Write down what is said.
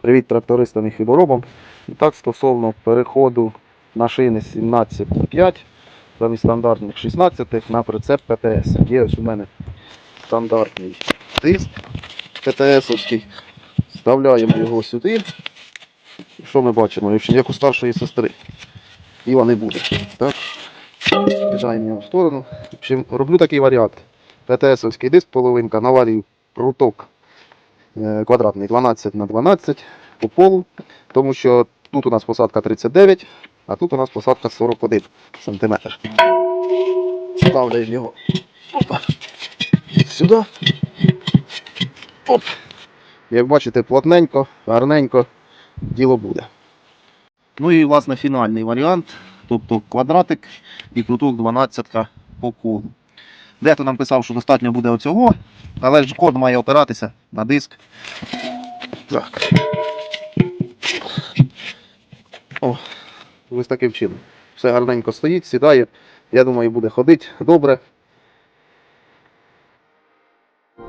Привіт трактористам і хліборобам. І так, стосовно переходу на шини 17,5 замість стандартних 16 на прицеп ПТС. Є ось у мене стандартний диск ПТС-овський. Вставляємо його сюди. І Що ми бачимо? Як у старшої сестри. Діла не буде. Так? Біжаємо його в сторону. Роблю такий варіант. ПТС-овський диск, половинка, наварюю пруток квадратний 12 на 12 по полу, тому що тут у нас посадка 39, а тут у нас посадка 41 см. Ставляємо його Опа. сюди. Оп. Як бачите, плотненько, гарненько діло буде. Ну і власне фінальний варіант, тобто квадратик і круток 12 по колу. Дехто нам писав, що достатньо буде оцього, але ж код має опиратися на диск. Так. О, ось таким чином. Все гарненько стоїть, сідає. Я думаю, буде ходити добре.